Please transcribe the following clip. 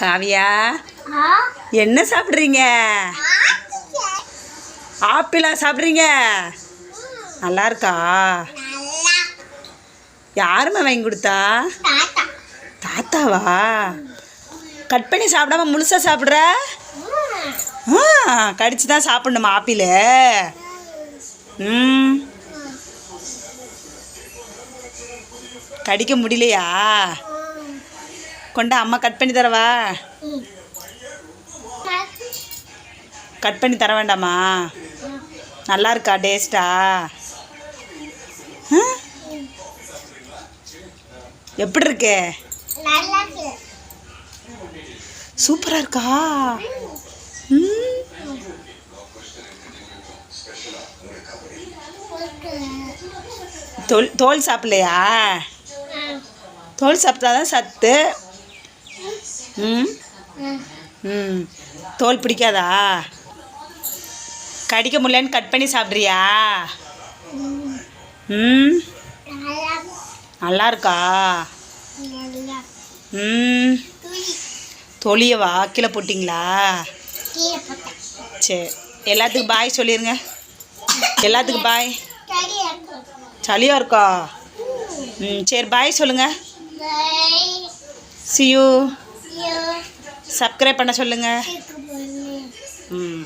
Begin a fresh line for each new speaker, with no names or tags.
காவியா என்ன சாப்பிட்றீங்க? ஆப்பிளா சாப்பிட்றீங்க? நல்லா இருக்கா? யாரும்மா வாங்கி கொடுத்தா? தாத்தாவா? கட் பண்ணி சாப்பிடாம முழுசாக சாப்பிட்ற? ஆ கடிச்சு தான் சாப்பிடணுமா ஆப்பிள்? ம். கடிக்க முடியலையா? கொண்டா அம்மா கட் பண்ணி தரவா? கட் பண்ணி தர வேண்டாமா? நல்லா இருக்கா டேஸ்டா? எப்படி இருக்கு? சூப்பராக இருக்கா? தோல் தோல் சாப்பிடலையா? தோல் சாப்பிட்டா தான் சத்து. ம்? ம். தோல் பிடிக்காதா? கடிக்க முடியலன்னு கட் பண்ணி சாப்பிட்றியா? ம்? நல்லா இருக்கா ம். தொலியவா? கீழே போட்டிங்களா? சரி எல்லாத்துக்கும் பாய் சொல்லிடுங்க எல்லாத்துக்கும் பாய் சளியாக இருக்கா? ம் சரி பாய் சொல்லுங்கள் சியூ சப்ஸ்கிரைப் பண்ண சொல்லுங்கள் ம்.